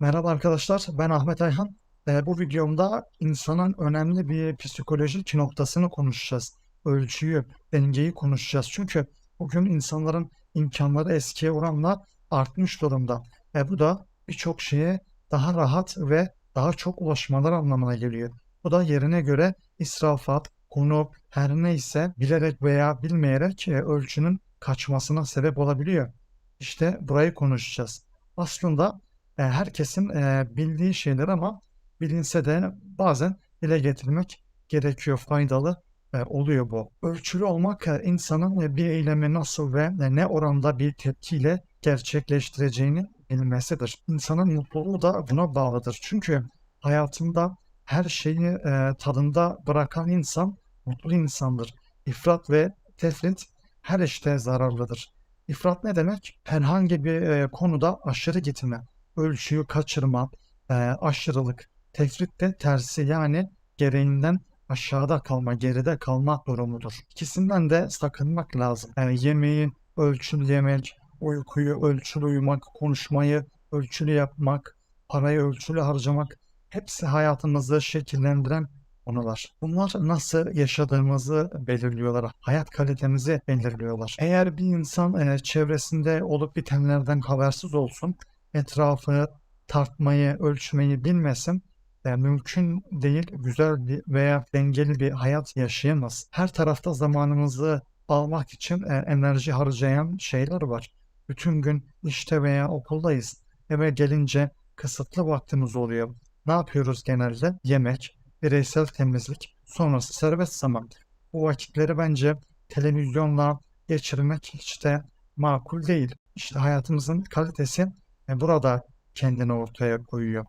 Merhaba arkadaşlar, ben Ahmet Ayhan. Ee, bu videomda insanın önemli bir psikolojik noktasını konuşacağız. Ölçüyü, dengeyi konuşacağız. Çünkü bugün insanların imkanları eskiye oranla artmış durumda. E, bu da birçok şeye daha rahat ve daha çok ulaşmalar anlamına geliyor. Bu da yerine göre israfa, konu her neyse bilerek veya bilmeyerek e, ölçünün kaçmasına sebep olabiliyor. İşte burayı konuşacağız. Aslında herkesin e, bildiği şeyler ama bilinse de bazen dile getirmek gerekiyor, faydalı e, oluyor bu. Ölçülü olmak e, insanın bir eylemi nasıl ve ne oranda bir tepkiyle gerçekleştireceğini bilmesidir. İnsanın mutluluğu da buna bağlıdır. Çünkü hayatında her şeyi tadında bırakan insan mutlu insandır. İfrat ve tefrit her işte zararlıdır. İfrat ne demek? Herhangi bir konuda aşırı gitme ölçüyü kaçırma, e, aşırılık, tefrit de tersi yani gereğinden aşağıda kalma, geride kalma durumudur. İkisinden de sakınmak lazım. Yani yemeği ölçülü yemek, uykuyu ölçülü uyumak, konuşmayı ölçülü yapmak, parayı ölçülü harcamak hepsi hayatımızı şekillendiren konular. Bunlar nasıl yaşadığımızı belirliyorlar. Hayat kalitemizi belirliyorlar. Eğer bir insan e, çevresinde olup bitenlerden habersiz olsun, etrafı tartmayı, ölçmeyi bilmesin, e, mümkün değil güzel bir veya dengeli bir hayat yaşayamaz. Her tarafta zamanımızı almak için e, enerji harcayan şeyler var. Bütün gün işte veya okuldayız. Eve gelince kısıtlı vaktimiz oluyor. Ne yapıyoruz genelde? Yemek, bireysel temizlik, sonrası serbest zaman. Bu vakitleri bence televizyonla geçirmek hiç de makul değil. İşte hayatımızın kalitesi e, burada kendini ortaya koyuyor.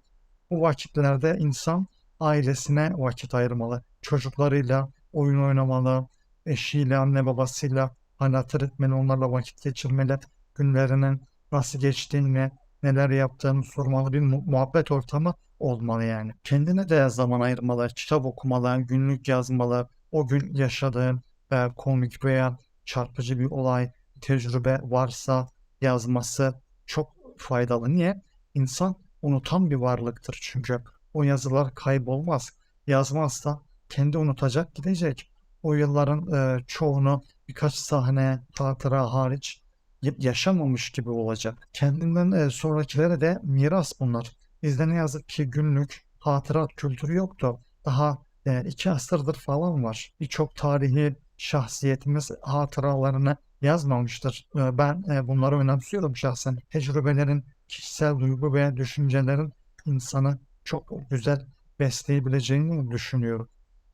Bu vakitlerde insan ailesine vakit ayırmalı. Çocuklarıyla oyun oynamalı, eşiyle, anne babasıyla hayatı etmeli, onlarla vakit geçirmeli. Günlerinin nasıl geçtiğini, neler yaptığını sormalı bir mu- muhabbet ortamı olmalı yani. Kendine de zaman ayırmalı, kitap okumalı, günlük yazmalı, o gün yaşadığın veya komik veya çarpıcı bir olay, tecrübe varsa yazması çok faydalı. Niye? İnsan unutan bir varlıktır çünkü. O yazılar kaybolmaz. Yazmazsa kendi unutacak gidecek. O yılların e, çoğunu birkaç sahne, hatıra hariç yaşamamış gibi olacak. Kendinden e, sonrakilere de miras bunlar. Bizde ne yazık ki günlük hatırat kültürü yoktu. Daha e, iki asırdır falan var. Birçok tarihi şahsiyetimiz hatıralarını yazmamıştır. E, Ben e, bunları önemsiyorum şahsen. Tecrübelerin, kişisel duygu ve düşüncelerin insanı çok güzel besleyebileceğini düşünüyorum.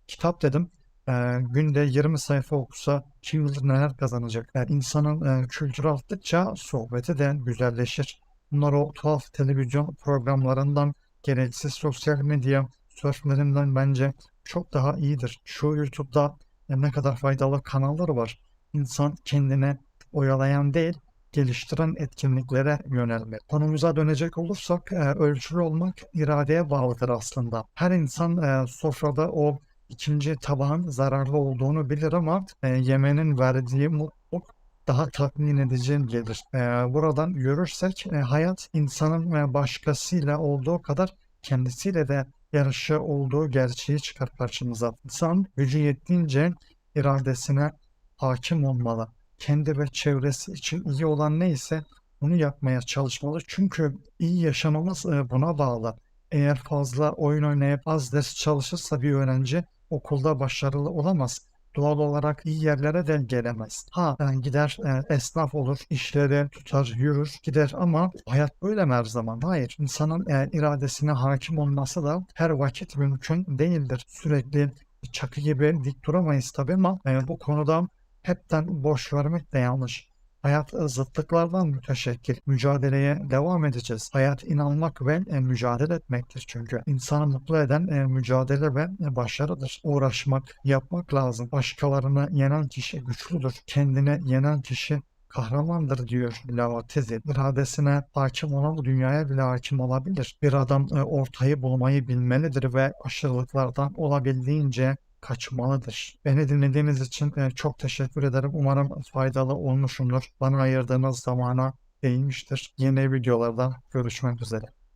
Kitap dedim. e, günde 20 sayfa okusa kim bilir neler kazanacak. Yani insanın e, kültürü arttıkça sohbeti de güzelleşir. Bunlar o tuhaf televizyon programlarından, gereksiz sosyal medya sörflerinden bence çok daha iyidir. Şu YouTube'da e, ne kadar faydalı kanallar var. İnsan kendine oyalayan değil, geliştiren etkinliklere yönelmeli. Konumuza dönecek olursak e, ölçülü olmak iradeye bağlıdır aslında. Her insan e, sofrada o ikinci tabağın zararlı olduğunu bilir ama e, yemenin verdiği mutluluk daha tatmin edici gelir. E, buradan yürürsek e, hayat insanın e, başkasıyla olduğu kadar kendisiyle de yarışı olduğu gerçeği çıkar karşımıza. İnsan gücü yettiğince iradesine hakim olmalı kendi ve çevresi için iyi olan neyse bunu yapmaya çalışmalı. Çünkü iyi yaşamamız e, buna bağlı. Eğer fazla oyun oynayıp az ders çalışırsa bir öğrenci okulda başarılı olamaz. Doğal olarak iyi yerlere de gelemez. Ha yani gider e, esnaf olur, işleri tutar, yürür, gider ama hayat böyle mi her zaman? Hayır. İnsanın e, iradesine hakim olması da her vakit mümkün değildir. Sürekli çakı gibi dik duramayız tabii ama e, bu konuda hepten boş vermek de yanlış. Hayat zıtlıklardan müteşekkil. Mücadeleye devam edeceğiz. Hayat inanmak ve e, mücadele etmektir çünkü. İnsanı mutlu eden e, mücadele ve e, başarıdır. Uğraşmak, yapmak lazım. Başkalarını yenen kişi güçlüdür. Kendine yenen kişi kahramandır diyor Lavatiz'i. İradesine hakim olan dünyaya bile hakim olabilir. Bir adam e, ortayı bulmayı bilmelidir ve aşırılıklardan olabildiğince kaçmalıdır. Beni dinlediğiniz için e, çok teşekkür ederim. Umarım faydalı olmuşumdur. Bana ayırdığınız zamana değmiştir. Yeni videolarda görüşmek üzere.